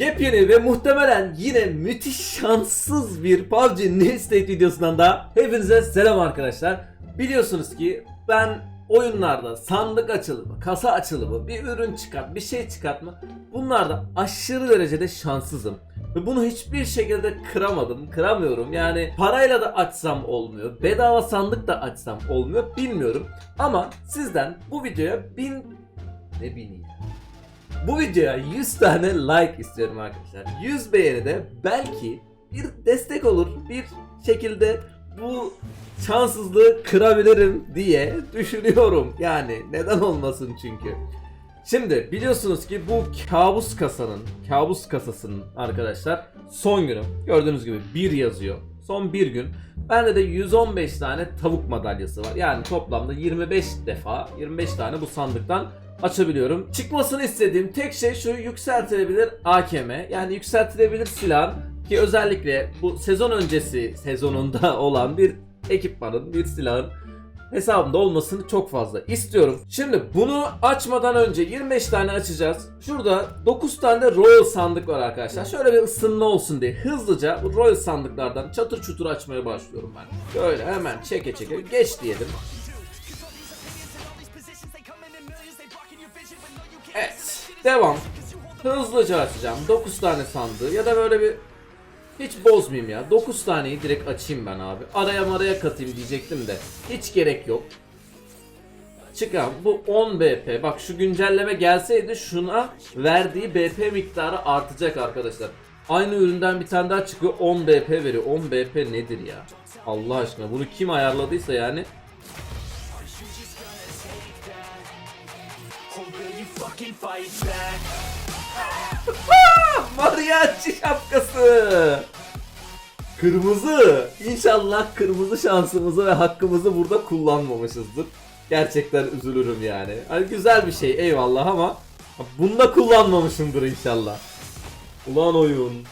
Yepyeni ve muhtemelen yine müthiş şanssız bir PUBG New State videosundan da hepinize selam arkadaşlar. Biliyorsunuz ki ben oyunlarda sandık açılımı, kasa açılımı, bir ürün çıkart, bir şey çıkartma bunlarda aşırı derecede şanssızım. Ve bunu hiçbir şekilde kıramadım, kıramıyorum. Yani parayla da açsam olmuyor, bedava sandık da açsam olmuyor bilmiyorum. Ama sizden bu videoya bin... Ne bini ya? Bu videoya 100 tane like istiyorum arkadaşlar. 100 beğeni de belki bir destek olur. Bir şekilde bu şanssızlığı kırabilirim diye düşünüyorum. Yani neden olmasın çünkü. Şimdi biliyorsunuz ki bu kabus kasanın, kabus kasasının arkadaşlar son günü. Gördüğünüz gibi bir yazıyor. Son bir gün. Bende de 115 tane tavuk madalyası var. Yani toplamda 25 defa, 25 tane bu sandıktan açabiliyorum. Çıkmasını istediğim tek şey şu yükseltilebilir AKM. Yani yükseltilebilir silah ki özellikle bu sezon öncesi sezonunda olan bir ekipmanın, bir silahın hesabımda olmasını çok fazla istiyorum. Şimdi bunu açmadan önce 25 tane açacağız. Şurada 9 tane de Royal sandık var arkadaşlar. Şöyle bir ısınma olsun diye hızlıca bu Royal sandıklardan çatır çutur açmaya başlıyorum ben. Böyle hemen çeke çeke geç diyelim. Evet. Devam. Hızlıca açacağım. 9 tane sandığı ya da böyle bir hiç bozmayayım ya. 9 taneyi direkt açayım ben abi. Araya maraya katayım diyecektim de. Hiç gerek yok. Çıkan bu 10 BP. Bak şu güncelleme gelseydi şuna verdiği BP miktarı artacak arkadaşlar. Aynı üründen bir tane daha çıkıyor 10 BP veriyor. 10 BP nedir ya? Allah aşkına bunu kim ayarladıysa yani fucking fight back? Mariachi şapkası. Kırmızı. İnşallah kırmızı şansımızı ve hakkımızı burada kullanmamışızdır. Gerçekten üzülürüm yani. Hani güzel bir şey eyvallah ama bunda kullanmamışımdır inşallah. Ulan oyun.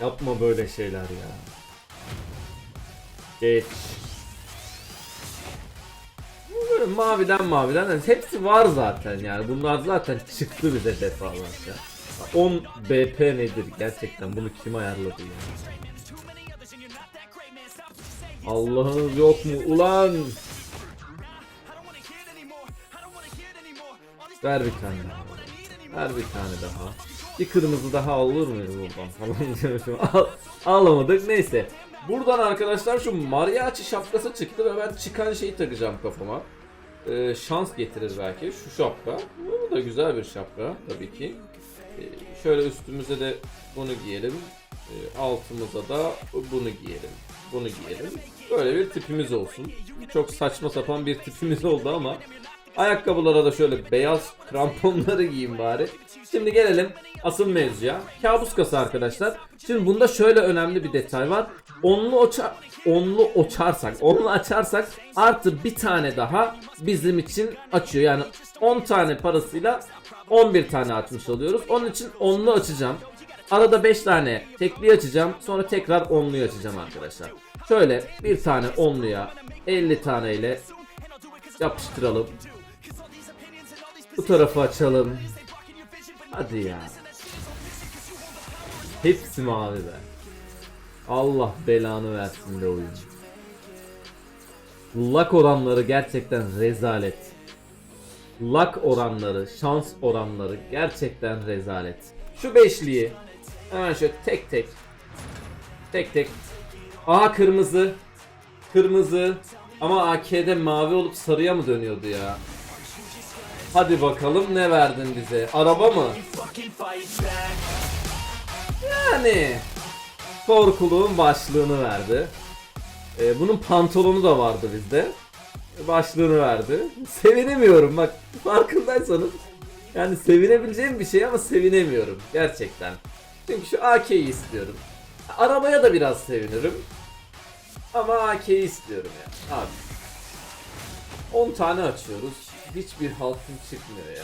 Yapma böyle şeyler ya. Geç. Maviden maviden yani hepsi var zaten yani bunlar zaten çıktı bize defalarca. 10 BP nedir gerçekten bunu kim ayarladı ya? Allah'ınız yok mu ulan? Ver bir tane daha. Ver bir tane daha. Bir kırmızı daha olur muydu buradan falan. Al, alamadık neyse. Buradan arkadaşlar şu mariachi şapkası çıktı ve ben çıkan şeyi takacağım kafama. Ee, şans getirir belki şu şapka. Bu da güzel bir şapka tabii ki. Ee, şöyle üstümüze de bunu giyelim. Ee, altımıza da bunu giyelim. Bunu giyelim. Böyle bir tipimiz olsun. Çok saçma sapan bir tipimiz oldu ama Ayakkabılara da şöyle beyaz kramponları giyin bari. Şimdi gelelim asıl mevzuya. Kabus kasa arkadaşlar. Şimdi bunda şöyle önemli bir detay var. Onlu oça onlu açarsak, onlu açarsak artı bir tane daha bizim için açıyor. Yani 10 tane parasıyla 11 tane açmış oluyoruz. Onun için onlu açacağım. Arada 5 tane tekli açacağım. Sonra tekrar onluyu açacağım arkadaşlar. Şöyle bir tane onluya 50 tane ile yapıştıralım. Bu tarafı açalım. Hadi ya. Hepsi mavi be. Allah belanı versin de oyun. Luck oranları gerçekten rezalet. Luck oranları, şans oranları gerçekten rezalet. Şu beşliği hemen şöyle tek tek tek tek. Aha kırmızı. Kırmızı. Ama AK'de mavi olup sarıya mı dönüyordu ya? Hadi bakalım ne verdin bize? Araba mı? Yani korkuluğun başlığını verdi. Ee, bunun pantolonu da vardı bizde. Başlığını verdi. Sevinemiyorum bak farkındaysanız. Yani sevinebileceğim bir şey ama sevinemiyorum gerçekten. Çünkü şu AK'yi istiyorum. Arabaya da biraz sevinirim. Ama AK'yi istiyorum ya. Abi. 10 tane açıyoruz. Hiçbir halkın çıkmıyor ya.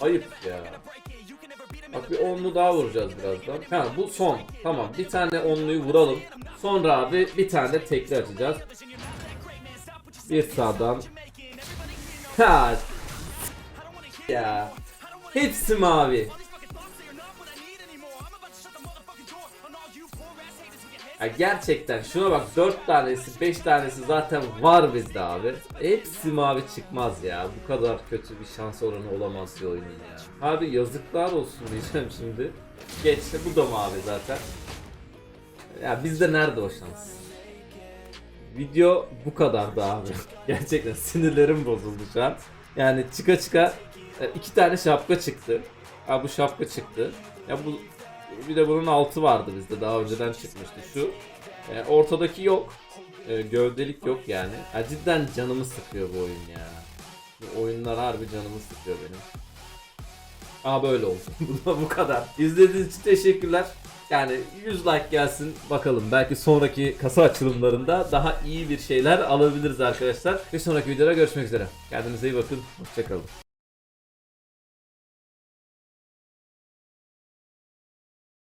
Ayıp ya. Bak bir onlu daha vuracağız birazdan. Ha bu son. Tamam bir tane onluyu vuralım. Sonra abi bir tane de tekli açacağız. Bir sağdan. Ha. Ya. Hepsi mavi. Ya gerçekten şuna bak 4 tanesi 5 tanesi zaten var bizde abi. Hepsi mavi çıkmaz ya. Bu kadar kötü bir şans oranı olamaz bir oyunun ya. Abi yazıklar olsun diyeceğim şimdi. Geçti bu da mavi zaten. Ya bizde nerede o şans? Video bu kadardı abi. Gerçekten sinirlerim bozuldu şu an. Yani çıka çıka e, iki tane şapka çıktı. Ha bu şapka çıktı. Ya bu bir de bunun altı vardı bizde daha önceden çıkmıştı şu. E, ortadaki yok. E, gövdelik yok yani. Ya cidden canımı sıkıyor bu oyun ya. Bu oyunlar harbi canımı sıkıyor benim. Aa böyle oldu. bu kadar. İzlediğiniz için teşekkürler. Yani 100 like gelsin bakalım. Belki sonraki kasa açılımlarında daha iyi bir şeyler alabiliriz arkadaşlar. Bir sonraki videoda görüşmek üzere. Kendinize iyi bakın. Hoşçakalın.